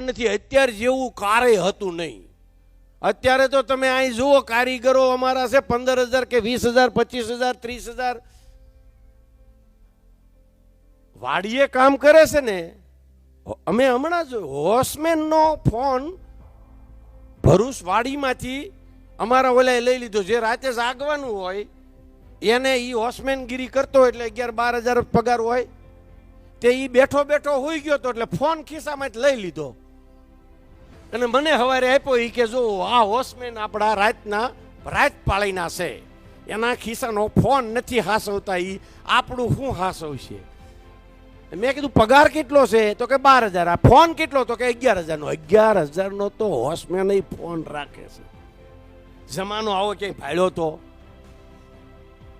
નથી, અત્યારે જેવું કારે હતું નહીં. અત્યારે તો તમે અહીં જુઓ, કારીગરો અમારા છે પંદર હજાર કે વીસ હજાર, પચીસ હજાર, ત્રીસ હજાર. વાડીએ કામ કરે છે ને, અમે હમણાં જ હોસમેનનો ફોન ભરૂચ વાડીમાંથી અમારા ઓલા લઈ લીધો. જે રાતે જાગવાનું હોય, એને એ હોસમેનગીરી કરતો હોય એટલે અગિયાર બાર હજાર પગાર હોય. તે એ બેઠો બેઠો હોઈ ગયો તો એટલે ફોન ખિસ્સામાં જ લઈ લીધો. અને મને સવારે આપ્યો એ કે જો આ હોસમેન આપણા રાતના રાત પાળીના છે. એના ખિસ્સાનો ફોન નથી હાસવતા એ આપણું શું હાસવશે? મેં કીધું, પગાર કેટલો છે? તો કે બાર હજાર. આ ફોન કેટલો? તો કે અગિયાર હજારનો. અગિયાર હજારનો તો હોસમેન ફોન રાખે છે. જમાનો આવો ક્યાંય ભાડ્યો તો.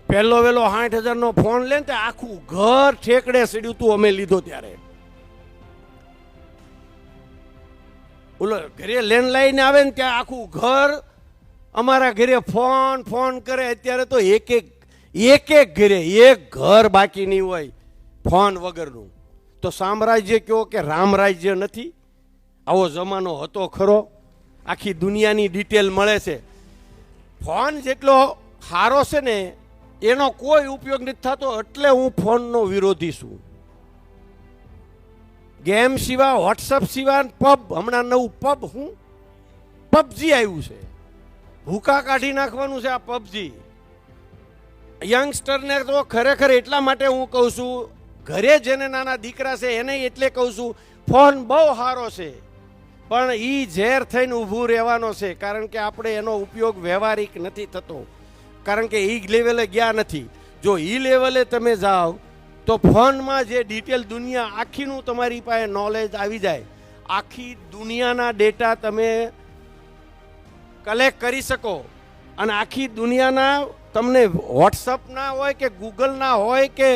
પહેલો વહેલો સાઠ હજારનો ફોન લે ને આખું ઘર ઠેકડે સીડ્યું તું અમે લીધો ત્યારે. ઓલો ઘરે લેન્ડલાઈન આવે ને ત્યાં આખું ઘર અમારા ઘરે ફોન ફોન કરે. અત્યારે તો એક એક એક એક ઘરે એક ઘર બાકી નહીં હોય ફોન વગરનું. તો સામ્રાજ્ય કયો કે રામરાજ્ય નથી? આવો જમાનો હતો ખરો. આખી દુનિયાની ડિટેલ મળે છે. ફોન જેટલો સારો છે ને, એનો કોઈ ઉપયોગ નથી થતો. એટલે હું ફોનનો વિરોધી છું. ગેમ સિવાય વોટ્સઅપ સિવાય પબ હમણાં નવું પબ હું? પબજી આવ્યું છે. ભૂકા કાઢી નાખવાનું છે આ પબજી યંગસ્ટરને તો ખરેખર એટલા માટે હું કહું છું, ઘરે જેને નાના દીકરા છે એને એટલે કહું છું, ફોન બહુ સારો છે, પણ એ ઝેર થઈને ઊભું રહેવાનો છે, કારણ કે આપણે એનો ઉપયોગ વ્યવહારિક નથી થતો. કારણ કે એ લેવલે ગયા નથી. જો એ લેવલે તમે જાઓ તો ફોનમાં જે ડિટેલ દુનિયા આખીનું તમારી પાસે નોલેજ આવી જાય, આખી દુનિયાના ડેટા તમે કલેક્ટ કરી શકો. અને આખી દુનિયાના તમને વોટ્સઅપના હોય કે ગૂગલના હોય કે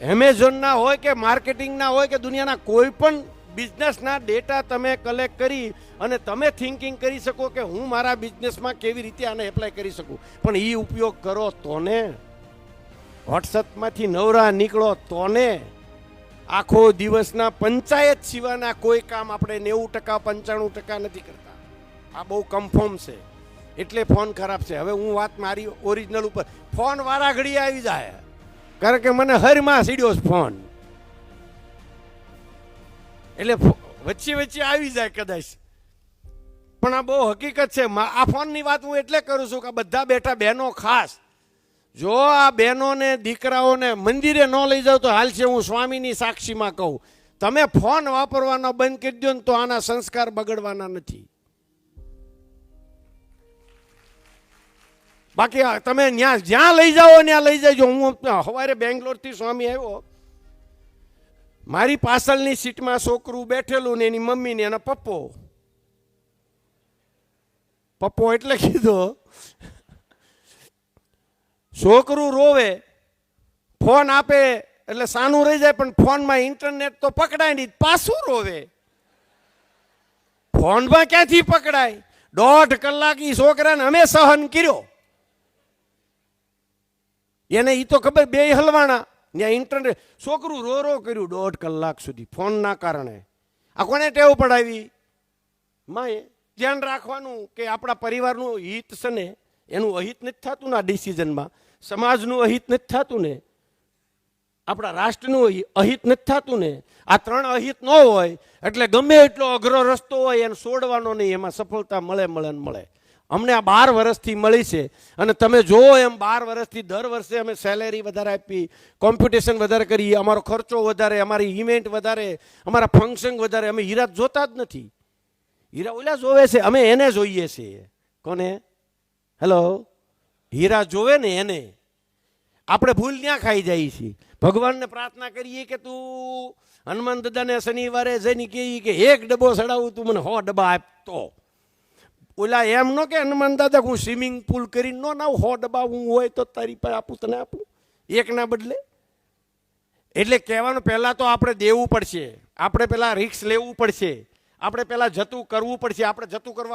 એમેઝોનના હોય કે માર્કેટિંગના હોય કે દુનિયાના કોઈ પણ બિઝનેસના ડેટા તમે કલેક્ટ કરી અને તમે થિંકિંગ કરી શકો કે હું મારા બિઝનેસમાં કેવી રીતે આને એપ્લાય કરી શકું. પણ એ ઉપયોગ કરો તો ને વોટ્સઅપમાંથી નવરા નીકળો તો ને આખો દિવસના પંચાયત સિવાયના કોઈ કામ આપણે નેવું ટકા, પંચાણું ટકા નથી કરતા. આ બહુ કન્ફર્મ છે. એટલે ફોન ખરાબ છે. હવે હું વાત મારી ઓરિજિનલ ઉપર. ફોન વારા ઘડી આવી જાય. કારણ કે મને હરમાં સીડ્યો ફોન. એટલે વચ્ચે વચ્ચે આવી જાય કદાચ. પણ આ બહુ હકીકત છે. આ ફોનની વાત હું એટલે કરું છું કે બધા બેઠા બહેનો ખાસ જો આ બહેનોને, દીકરાઓને મંદિરે ન લઈ જાઓ તો હાલ છે હું સ્વામીની સાક્ષીમાં કહું. તમે ફોન વાપરવાનો બંધ કરી દો ને તો આના સંસ્કાર બગડવાના નથી. બાકી તમે ત્યાં જ્યાં લઈ જાઓ ત્યાં લઈ જજો. હું સવારે બેંગ્લોરથી સ્વામી આવ્યો. મારી પાછળની સીટમાં છોકરું બેઠેલું ને એની મમ્મી ને એના પપ્પો. પપ્પો એટલે કીધો છોકરું રોવે, ફોન આપે, એટલે સાનું રહી જાય, પણ ફોનમાં ઇન્ટરનેટ તો પકડાય નહીં, પાછું રોવે. ફોનમાં ક્યાંથી પકડાય? દોઢ કલાક એ છોકરાને અમે સહન કર્યો. એને એ તો ખબર બે હલવાણા ત્યાં ઇન્ટરનેટ, છોકરું રો રો કર્યું દોઢ કલાક સુધી, ફોનના કારણે. આ કોને ટેવ પડાવી? માએ ધ્યાન રાખવાનું કે આપણા પરિવારનું હિત છે ને, એનું અહિત નથી થતું ને ડિસિઝનમાં. સમાજનું અહિત નથી થતું ને, આપણા રાષ્ટ્રનું અહિત નથી થતું ને, આ ત્રણ અહિત ન હોય, એટલે ગમે એટલો અઘરો રસ્તો હોય એને છોડવાનો નહીં, એમાં સફળતા મળે મળે ને મળે. અમને આ બાર વર્ષથી મળી છે અને તમે જુઓ એમ બાર વર્ષથી દર વર્ષે અમે સેલેરી વધારે આપી કોમ્પિટિશન વધારે કરી, અમારો ખર્ચો વધારે, અમારી ઇવેન્ટ વધારે, અમારા ફંક્શન વધારે, અમે હીરા જોતા જ નથી. હીરા ઓલા જોવે છે, અમે એને જોઈએ છીએ કોને? હેલો હીરા જોવે ને એને. આપણે ભૂલ ત્યાં ખાઈ જઈએ છીએ ભગવાનને પ્રાર્થના કરીએ કે તું હનુમાન દાદાને શનિવારે જઈને કહીએ કે, એક ડબ્બો ચડાવું તું મને હો ડબ્બા આપતો. ઓલા એમ ન કે હનુમાન દાદા હું સ્વિમિંગ પુલ કરીને ન ના હો ડબ્બા હું હોય તો તારી પાસે આપું, તને આપું. એકના બદલે. એટલે કહેવાનું પહેલાં તો આપણે દેવું પડશે. આપણે પહેલાં રિક્સ લેવું પડશે. આપણે પહેલાં જતું કરવું પડશે. આપણે જતું કરવા